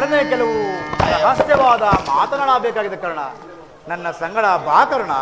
ನಿನ್ನೊಡನೆ ಕೆಲವು ರಹಸ್ಯವಾದ ಮಾತನಾಡಬೇಕಾಗಿದೆ ಕರ್ಣ. ನನ್ನ ಸಂಗಡ ಬಾ ಕರ್ಣ.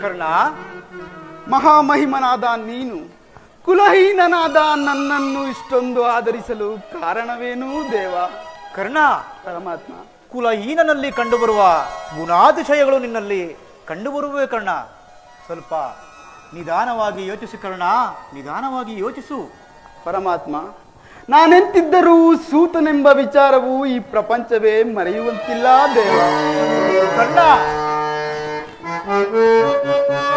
ಕರ್ಣ ಮಹಾಮಹಿಮನಾದ ನೀನು ಕುಲಹೀನನಾದ ನನ್ನನ್ನು ಇಷ್ಟೊಂದು ಆದರಿಸಲು ಕಾರಣವೇನು ದೇವ? ಕರ್ಣ ಪರಮಾತ್ಮ. ಕುಲಹೀನನಲ್ಲಿ ಕಂಡುಬರುವ ಗುಣಾತಿಶಯಗಳು ನಿನ್ನಲ್ಲಿ ಕಂಡುಬರುವೆ ಕರ್ಣ. ಸ್ವಲ್ಪ ನಿಧಾನವಾಗಿ ಯೋಚಿಸು ಕರ್ಣ ನಿಧಾನವಾಗಿ ಯೋಚಿಸು. ಪರಮಾತ್ಮ ನಾನೆಂತಿದ್ದರೂ ಸೂತನೆಂಬ ವಿಚಾರವು ಈ ಪ್ರಪಂಚವೇ ಮರೆಯುವಂತಿಲ್ಲ ದೇವ. ಕರ್ಣ Música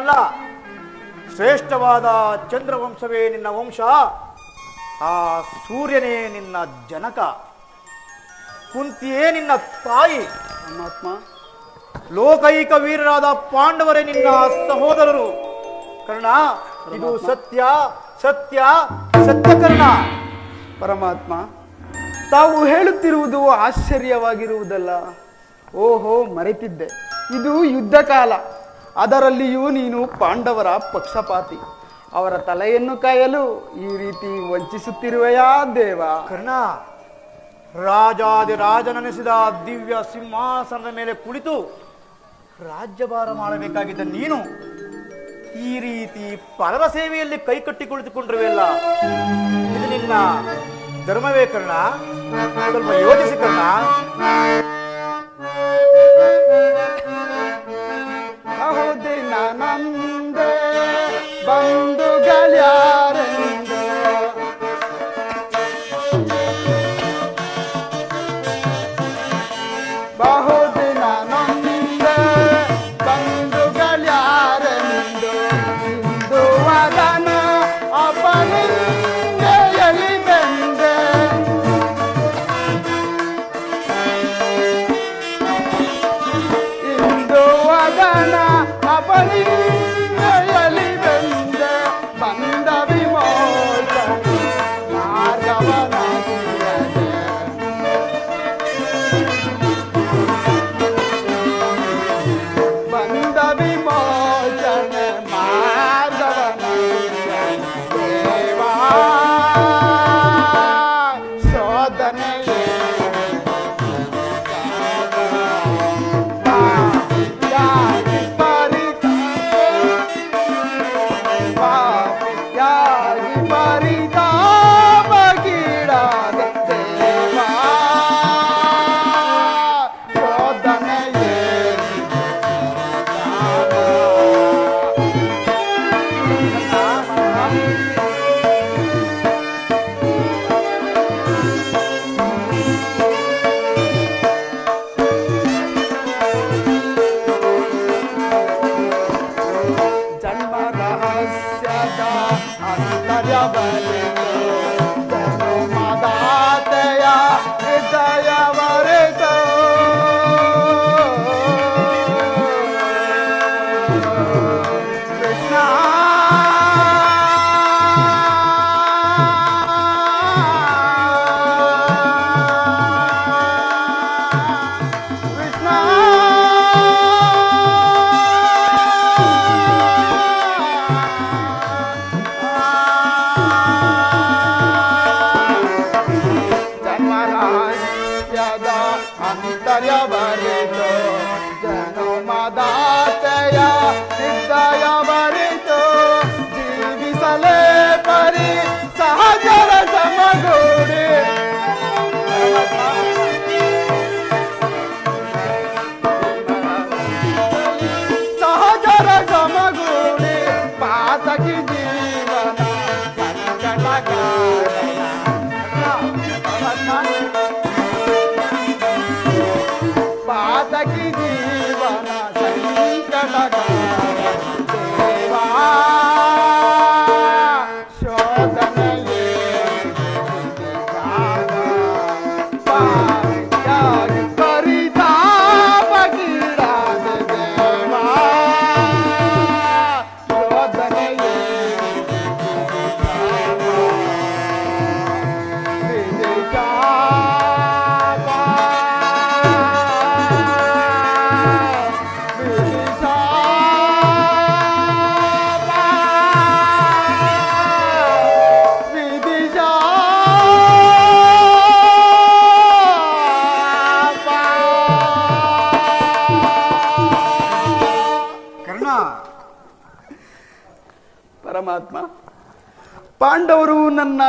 ಸೂತನಲ್ಲ ಶ್ರೇಷ್ಠವಾದ ಚಂದ್ರವಂಶವೇ ನಿನ್ನ ವಂಶ. ಆ ಸೂರ್ಯನೇ ನಿನ್ನ ಜನಕ. ಕುಂತಿಯೇ ನಿನ್ನ ತಾಯಿ. ಪರಮಾತ್ಮ. ಲೋಕೈಕ ವೀರರಾದ ಪಾಂಡವರೇ ನಿನ್ನ ಸಹೋದರರು. ಕರ್ಣ ಇದು ಸತ್ಯ ಸತ್ಯ ಸತ್ಯ ಕರ್ಣ ಪರಮಾತ್ಮ ತಾವು ಹೇಳುತ್ತಿರುವುದು ಆಶ್ಚರ್ಯವಾಗಿರುವುದಲ್ಲ. ಓಹೋ ಮರೆತಿದ್ದೆ. ಇದು ಯುದ್ಧ ಕಾಲ ಅದರಲ್ಲಿಯೂ ನೀನು ಪಾಂಡವರ ಪಕ್ಷಪಾತಿ. ಅವರ ತಲೆಯನ್ನು ಕಾಯಲು ಈ ರೀತಿ ವಂಚಿಸುತ್ತಿರುವೆಯಾ ದೇವ? ಕರ್ಣ, ರಾಜಾದಿ ರಾಜನೆನಿಸಿದ ದಿವ್ಯ ಸಿಂಹಾಸನದ ಮೇಲೆ ಕುಳಿತು ರಾಜ್ಯಭಾರ ಮಾಡಬೇಕಾಗಿದ್ದ ನೀನು ಈ ರೀತಿ ಪರರ ಸೇವೆಯಲ್ಲಿ ಕೈ ಕಟ್ಟಿ ಕುಳಿತುಕೊಂಡಿರುವೆಲ್ಲ ಇದು ನಿನ್ನ ಧರ್ಮವೇ ಕರ್ಣ? ಸ್ವಲ್ಪ ಯೋಚಿಸಿ ಕರ್ಣ. ಬಹುದಿನ ನಂದೆ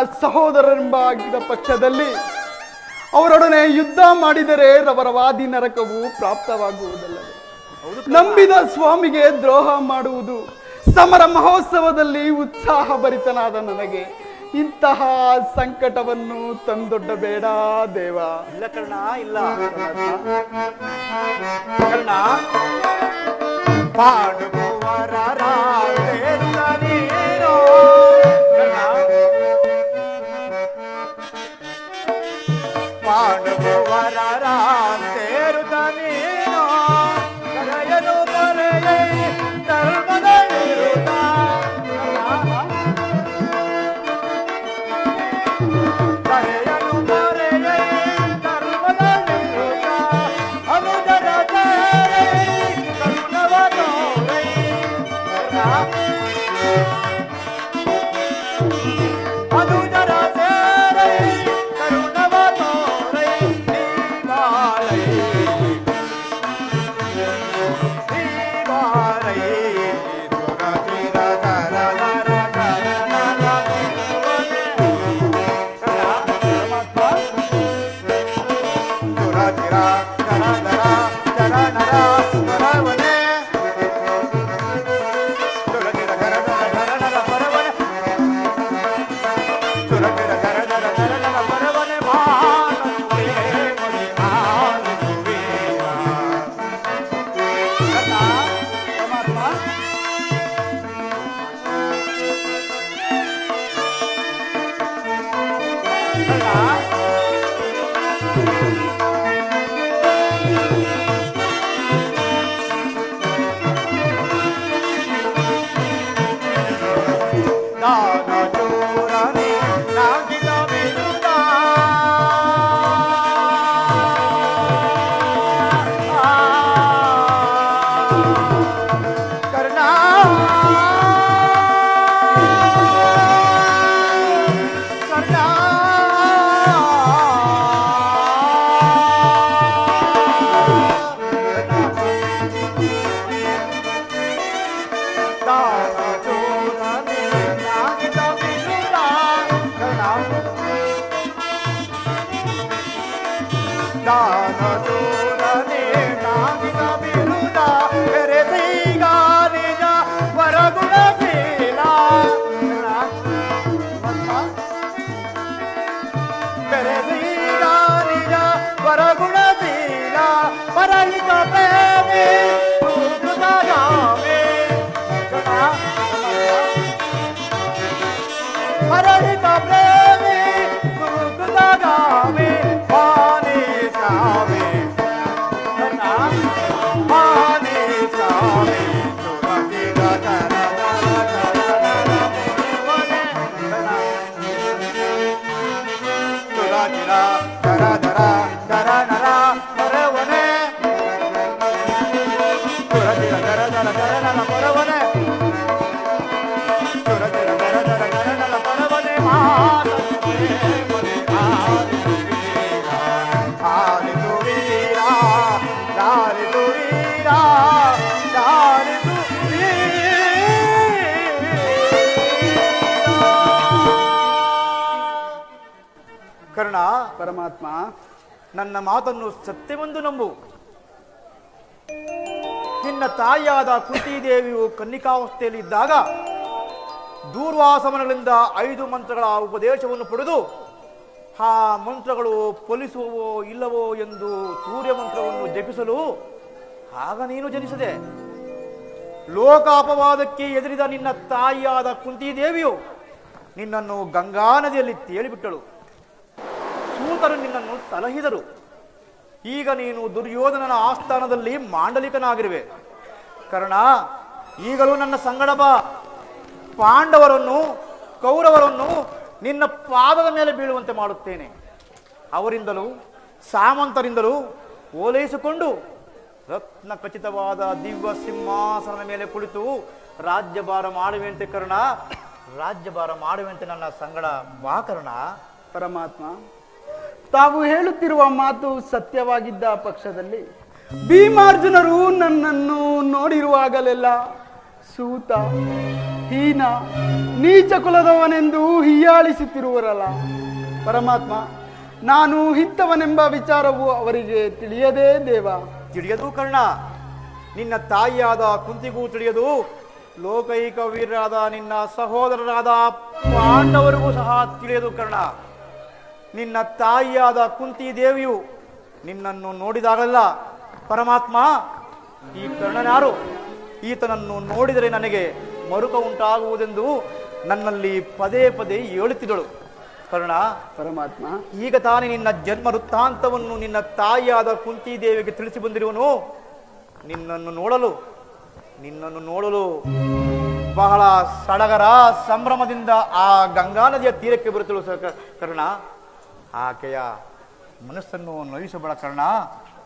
ಸಹೋದರರೆಂಬ ಆಗಿದ ಪಕ್ಷದಲ್ಲಿ ಅವರೊಡನೆ ಯುದ್ಧ ಮಾಡಿದರೆ ರವರವಾದಿ ನರಕವು ಪ್ರಾಪ್ತವಾಗುವುದಲ್ಲದೆ ನಂಬಿದ ಸ್ವಾಮಿಗೆ ದ್ರೋಹ ಮಾಡುವುದು ಸಮರ ಮಹೋತ್ಸವದಲ್ಲಿ ಉತ್ಸಾಹ ಭರಿತನಾದ ನನಗೆ. ಇಂತಹ ಸಂಕಟವನ್ನು ತಂದೊಡ್ಡಬೇಡ ದೇವ. ಇಲ್ಲ ಕರ್ಣ ಇಲ್ಲ. ಕರ್ಣ ಪಾಡುವವರ Música ಕರ್ಣ, ಪರಮಾತ್ಮ, ನನ್ನ ಮಾತನ್ನು ಸತ್ಯವೆಂದು ನಂಬು. ನಿನ್ನ ತಾಯಿಯಾದ ಕುಂತಿದೇವಿಯು ಕನ್ನಿಕಾವಸ್ಥೆಯಲ್ಲಿ ಇದ್ದಾಗ ದೂರ್ವಾಸಮನಗಳಿಂದ ಐದು ಮಂತ್ರಗಳ ಉಪದೇಶವನ್ನು ಪಡೆದು ಆ ಮಂತ್ರಗಳು ಫಲಿಸುವವೋ ಇಲ್ಲವೋ ಎಂದು ಸೂರ್ಯ ಮಂತ್ರವನ್ನು ಜಪಿಸಲು ಆಗ ನೀನು ಜನಿಸಿದೆ. ಲೋಕಾಪವಾದಕ್ಕೆ ಎದುರಿದ ನಿನ್ನ ತಾಯಿಯಾದ ಕುಂತಿದೇವಿಯು ನಿನ್ನನ್ನು ಗಂಗಾ ನದಿಯಲ್ಲಿ ತೇಲಿಬಿಟ್ಟಳು. ಸೂತರು ನಿನ್ನನ್ನು ಸಲಹಿದರು. ಈಗ ನೀನು ದುರ್ಯೋಧನನ ಆಸ್ಥಾನದಲ್ಲಿ ಮಾಂಡಲಿಕನಾಗಿರುವೆ. ಕರ್ಣ, ಈಗಲೂ ನನ್ನ ಸಂಗಡ ಬಾ. ಪಾಂಡವರನ್ನು, ಕೌರವರನ್ನು ನಿನ್ನ ಪಾದದ ಮೇಲೆ ಬೀಳುವಂತೆ ಮಾಡುತ್ತೇನೆ. ಅವರಿಂದಲೂ, ಸಾಮಂತರಿಂದಲೂ ಓಲೈಸಿಕೊಂಡು ರತ್ನ ಖಚಿತವಾದ ದಿವ್ಯ ಸಿಂಹಾಸನದ ಮೇಲೆ ಕುಳಿತು ರಾಜ್ಯಭಾರ ಮಾಡುವಂತೆ ಕರ್ಣ, ರಾಜ್ಯಭಾರ ಮಾಡುವಂತೆ ನನ್ನ ಸಂಗಡ ಬಾ ಕರ್ಣ. ಪರಮಾತ್ಮ ತಾವು ಹೇಳುತ್ತಿರುವ ಮಾತು ಸತ್ಯವಾಗಿದ್ದ ಪಕ್ಷದಲ್ಲಿ ಭೀಮಾರ್ಜುನರು ನನ್ನನ್ನು ನೋಡಿರುವಾಗಲೆಲ್ಲ ಸೂತ, ಹೀನ, ನೀಚ ಕುಲದವನೆಂದು ಹೀಯಾಳಿಸುತ್ತಿರುವರಲ್ಲ. ಪರಮಾತ್ಮ, ನಾನು ಇಂಥವನೆಂಬ ವಿಚಾರವು ಅವರಿಗೆ ತಿಳಿಯದೇ ದೇವ. ತಿಳಿಯದು ಕರ್ಣ. ನಿನ್ನ ತಾಯಿಯಾದ ಕುಂತಿಗೂ ತಿಳಿಯದು. ಲೋಕೈಕ ವೀರರಾದ ನಿನ್ನ ಸಹೋದರರಾದ ಪಾಂಡವರಿಗೂ ಸಹ ತಿಳಿಯದು ಕರ್ಣ. ನಿನ್ನ ತಾಯಿಯಾದ ಕುಂತಿ ದೇವಿಯು ನಿನ್ನನ್ನು ನೋಡಿದಾಗಲ್ಲ ಪರಮಾತ್ಮ ಈ ಕರ್ಣನಾರು ಈತನನ್ನು ನೋಡಿದರೆ ನನಗೆ ಮರುಕ ಉಂಟಾಗುವುದೆಂದು ನನ್ನಲ್ಲಿ ಪದೇ ಪದೇ ಹೇಳುತ್ತಿದ್ದಳು ಕರ್ಣ ಪರಮಾತ್ಮ ಈಗ ತಾನೇ ನಿನ್ನ ಜನ್ಮ ವೃತ್ತಾಂತವನ್ನು ನಿನ್ನ ತಾಯಿಯಾದ ಕುಂತಿ ದೇವಿಗೆ ತಿಳಿಸಿ ಬಂದಿರುವನು. ನಿನ್ನನ್ನು ನೋಡಲು ನಿನ್ನನ್ನು ನೋಡಲು ಬಹಳ ಸಡಗರ ಸಂಭ್ರಮದಿಂದ ಆ ಗಂಗಾ ನದಿಯ ತೀರಕ್ಕೆ ಬರುತ್ತಳು ಸ ಕರ್ಣ. ಆಕೆಯ ಮನಸ್ಸನ್ನು ನೋಯಿಸಬೇಡ ಕರ್ಣ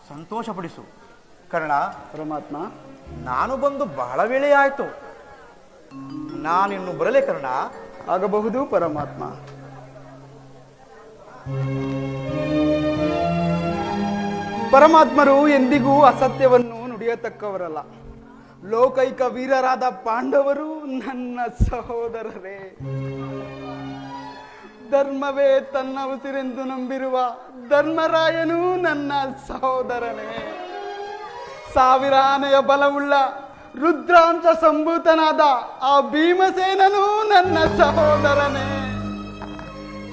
ಸಂತೋಷಪಡಿಸು. ಕರ್ಣ ಪರಮಾತ್ಮ. ನಾನು ಬಂದು ಬಹಳ ವೇಳೆ ಆಯಿತು. ನಾನಿನ್ನು ಬರಲೇ ಕರ್ಣ? ಆಗಬಹುದು ಪರಮಾತ್ಮ. ಪರಮಾತ್ಮರು ಎಂದಿಗೂ ಅಸತ್ಯವನ್ನು ನುಡಿಯತಕ್ಕವರಲ್ಲ. ಲೋಕೈಕ ವೀರರಾದ ಪಾಂಡವರು ನನ್ನ ಸಹೋದರರೇ. ಧರ್ಮವೇ ತನ್ನ ಉಸಿರೆಂದು ನಂಬಿರುವ ಧರ್ಮರಾಯನು ನನ್ನ ಸಹೋದರನೇ. ಸಾವಿರಾನೆಯ ಬಲವುಳ್ಳ ರುದ್ರಾಂಶ ಸಂಭೂತನಾದ ಆ ಭೀಮಸೇನನು ನನ್ನ ಸಹೋದರನೇ.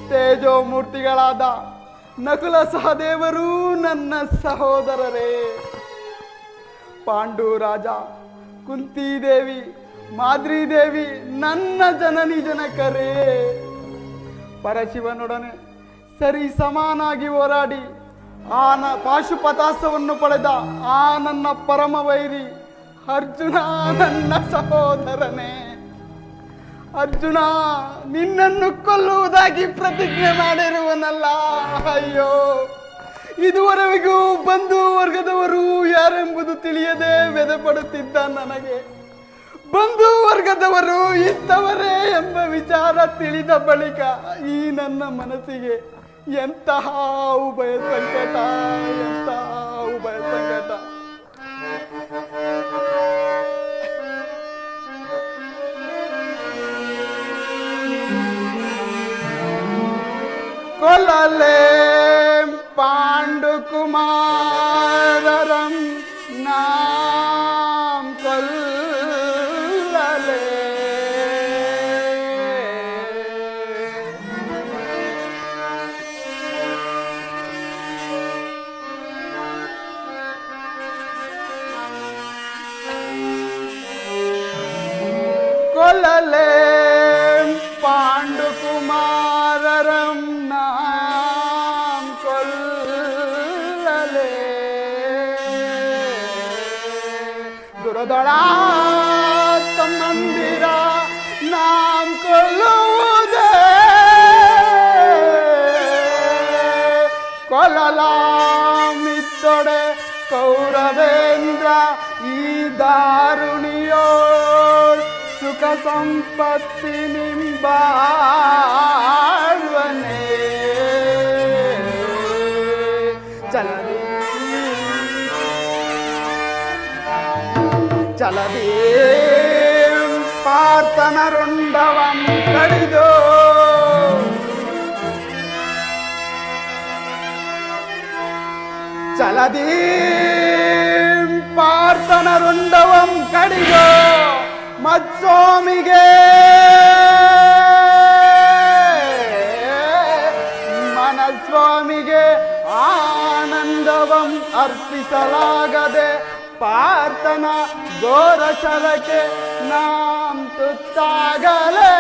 ತೇಜೋಮೂರ್ತಿಗಳಾದ ನಕುಲ ಸಹದೇವರು ನನ್ನ ಸಹೋದರರೇ. ಪಾಂಡು ರಾಜ ಕುಂತಿದೇವಿ, ಮಾದ್ರಿದೇವಿ ನನ್ನ ಜನನಿ ಜನಕರೇ. ಪರಶಿವನೊಡನೆ ಸರಿ ಸಮಾನಾಗಿ ಹೋರಾಡಿ ಆ ನ ಪಾಶುಪತಾಸ್ತ್ರವನ್ನು ಪಡೆದ ಆ ನನ್ನ ಪರಮ ವೈರಿ ಅರ್ಜುನ, ನನ್ನ ಸಹೋದರನೇ. ಅರ್ಜುನ, ನಿನ್ನನ್ನು ಕೊಲ್ಲುವುದಾಗಿ ಪ್ರತಿಜ್ಞೆ ಮಾಡಿರುವನಲ್ಲ. ಅಯ್ಯೋ, ಇದುವರೆಗೂ ಬಂಧು ವರ್ಗದವರು ಯಾರೆಂಬುದು ತಿಳಿಯದೆ ವ್ಯದಪಡುತ್ತಿದ್ದ ನನಗೆ. ಬಂಧು ವರ್ಗದವರು ಇಂಥವರೇ ಎಂಬ ವಿಚಾರ ತಿಳಿದ ಬಳಿಕ ಈ ನನ್ನ ಮನಸ್ಸಿಗೆ ಎಂತಹ ಉಭಯ ಸಂಕಟ ಎಂತಹ ದುರದೊಳ ತಮ್ಮಂದಿರ ನಾಂ ಕೊಲ್ಲುವುದೇ. ಕೌರವೇಂದ್ರ ಈ ದಾರುಣಿಯೋ ಸುಖ ಸಂಪತ್ತಿ ನಿಂಬಾಳ್ವನೇ ಪಾರ್ಥನ ರುಂಡವಂ ಕಡಿದು. ಚಲದಿ ಪಾರ್ಥನ ರುಂಡವಂ ಕಡಿದು. ಮತ್ಸ್ವಾಮಿಗೆ ಮನಸ್ವಾಮಿಗೆ ಆನಂದವಂ ಅರ್ಪಿಸಲಾಗದೆ ಪಾರ್ಥನ ಘೋರ ನಾಂ முத்துத்தாகலே